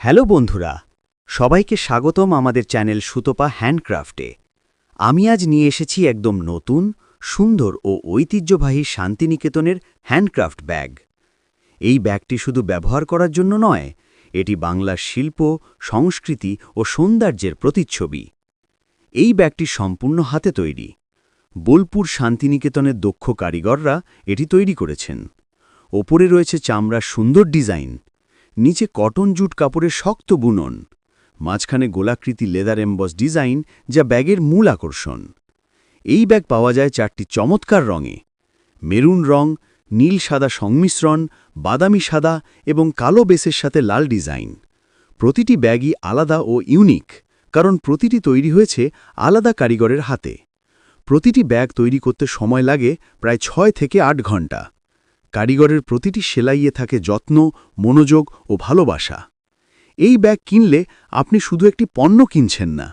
Hello বন্ধুরা, সবাইকে স্বাগতম আমাদের চ্যানেল সুতপা হ্যান্ডক্রাফটে। আমি আজ নিয়ে এসেছি একদম নতুন, সুন্দর ও ঐতিহ্যবাহী শান্তিনিকেতনের হ্যান্ডক্রাফট ব্যাগ। এই ব্যাগটি শুধু ব্যবহার করার জন্য নয়, এটি বাংলার শিল্প, সংস্কৃতি ও সৌন্দর্যের প্রতিচ্ছবি। এই ব্যাগটি সম্পূর্ণ হাতে তৈরি। বোলপুর শান্তিনিকেতনের দক্ষ কারিগররা এটি তৈরি করেছেন। ওপরে রয়েছে চামড়ার সুন্দর ডিজাইন। নিচে কটন জুট কাপড়ের শক্ত বুনন, মাঝখানে গোলাকৃতি লেদার এম্বস ডিজাইন যা ব্যাগের মূল আকর্ষণ। এই ব্যাগ পাওয়া যায় চারটি চমৎকার রঙে। মেরুন রং, নীল সাদা সংমিশ্রণ, বাদামি সাদা এবং কালো বেসের সাথে লাল ডিজাইন। প্রতিটি ব্যাগই আলাদা ও ইউনিক, কারণ প্রতিটি তৈরি হয়েছে আলাদা কারিগরের হাতে। প্রতিটি ব্যাগ তৈরি করতে সময় লাগে প্রায় ছয় থেকে আট ঘণ্টা। কারিগরের প্রতিটি সেলাইয়ে থাকে যত্ন, মনোযোগ ও ভালোবাসা। এই ব্যাগ কিনলে আপনি শুধু একটি পণ্য কিনছেন না,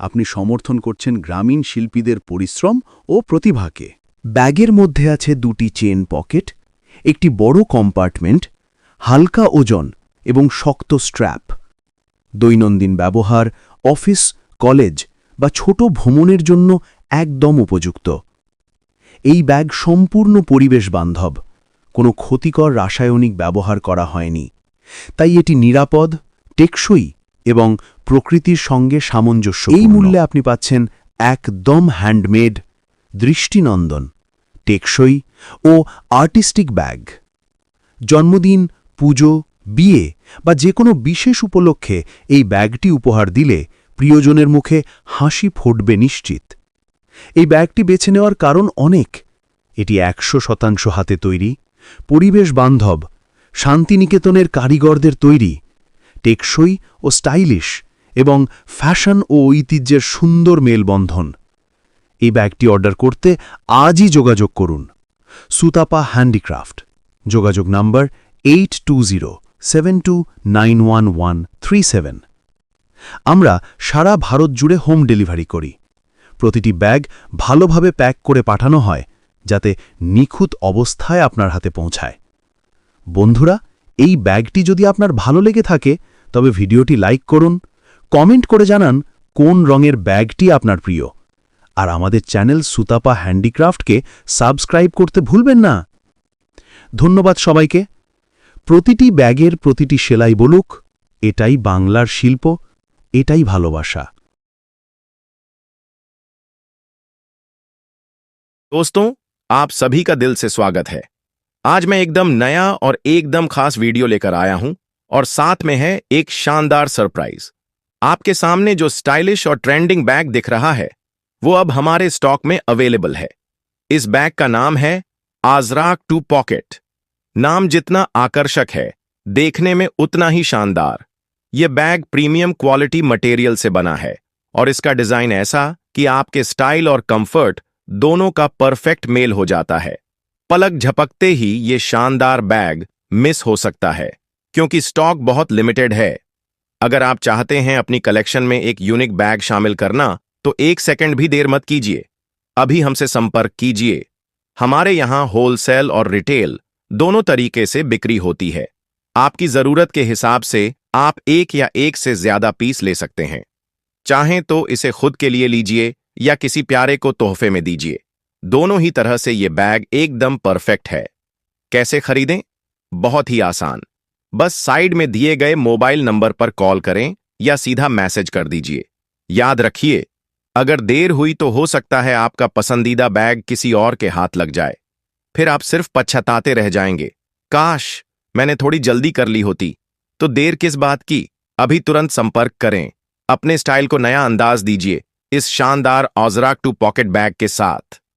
আপনি সমর্থন করছেন গ্রামীণ শিল্পীদের পরিশ্রম ও প্রতিভাকে। ব্যাগের মধ্যে আছে দুটি চেন পকেট, একটি বড় কম্পার্টমেন্ট, হালকা ওজন এবং শক্ত স্ট্র্যাপ। দৈনন্দিন ব্যবহার অফিস, কলেজ বা ছোট ভ্রমণের জন্য একদম উপযুক্ত। এই ব্যাগ সম্পূর্ণ পরিবেশ বান্ধব কোনো ক্ষতিকর রাসায়নিক ব্যবহার করা হয়নি। তাই এটি নিরাপদ, টেকসই এবং প্রকৃতির সঙ্গে সামঞ্জস্য এই মূল্যে আপনি পাচ্ছেন একদম হ্যান্ডমেড দৃষ্টিনন্দন, টেকসই ও আর্টিস্টিক ব্যাগ। জন্মদিন, পুজো, বিয়ে বা যে কোনো বিশেষ উপলক্ষে এই ব্যাগটি উপহার দিলে প্রিয়জনের মুখে হাসি ফুটবে নিশ্চিত। এই ব্যাগটি বেছে নেওয়ার কারণ অনেক। এটি একশো শতাংশ হাতে তৈরি। পরিবেশ বান্ধব, শান্তিনিকেতনের কারিগরদের তৈরি, টেকসই ও স্টাইলিশ এবং ফ্যাশন ও ঐতিহ্যের সুন্দর মেলবন্ধন। এই ব্যাগটি অর্ডার করতে আজই যোগাযোগ করুন। সুতাপা হ্যান্ডিক্রাফট, যোগাযোগ number eight two zero seven two nine one one three seven. আমরা সারা ভারত জুড়ে হোম ডেলিভারি করি। প্রতিটি ব্যাগ ভালোভাবে প্যাক করে পাঠানো হয় যাতে নিখুঁত অবস্থায় আপনার হাতে পৌঁছায় বন্ধুরা এই ব্যাগটি যদি আপনার ভালো লেগে থাকে তবে ভিডিওটি লাইক করুন কমেন্ট করে জানান কোন রঙের ব্যাগটি আপনার প্রিয় আর আমাদের চ্যানেল সুতাপা হ্যান্ডিক্রাফটকে সাবস্ক্রাইব করতে ভুলবেন না ধন্যবাদ সবাইকে প্রতিটি ব্যাগের প্রতিটি সেলাই বলুক এটাই বাংলার শিল্প এটাই ভালোবাসা दोस्तों आप सभी का दिल से स्वागत है। आज मैं एकदम नया और एकदम खास वीडियो लेकर आया हूँ और साथ में है एक शानदार सरप्राइज़। आपके सामने जो स्टाइलिश और ट्रेंडिंग बैग दिख रहा है, वो अब हमारे स्टॉक में अवेलेबल है। इस बैग का नाम है आजराक टू पॉकेट। नाम जितना आकर्षक है, देखने में उतना ही शानदार। यह बैग प्रीमियम क्वालिटी मटेरियल से बना है और इसका डिज़ाइन ऐसा कि आपके स्टाइल और कंफर्ट दोनों का परफेक्ट मेल हो जाता है। पलक झपकते ही ये शानदार बैग मिस हो सकता है, क्योंकि स्टॉक बहुत लिमिटेड है। अगर आप चाहते हैं अपनी कलेक्शन में एक यूनिक बैग शामिल करना तो एक सेकंड भी देर मत कीजिए। अभी हमसे संपर्क कीजिए। हमारे यहाँ होलसेल और रिटेल दोनों तरीके से बिक्री होती है। आपकी ज़रूरत के हिसाब से आप एक या एक से ज़्यादा पीस ले सकते हैं। चाहें तो इसे खुद के लिए लीजिए या किसी प्यारे को तोहफे में दीजिए। दोनों ही तरह से ये बैग एकदम परफेक्ट है। कैसे खरीदें? बहुत ही आसान। बस साइड में दिए गए मोबाइल नंबर पर कॉल करें या सीधा मैसेज कर दीजिए। याद रखिए, अगर देर हुई तो हो सकता है आपका पसंदीदा बैग किसी और के हाथ लग जाए। फिर आप सिर्फ़ पछताते रह जाएँगे। काश, मैंने थोड़ी जल्दी कर ली होती। तो देर किस बात की? अभी तुरंत संपर्क करें। अपने स्टाइल को नया अंदाज दीजिए। इस शानदार ऑजराक टू पॉकेट बैग के साथ।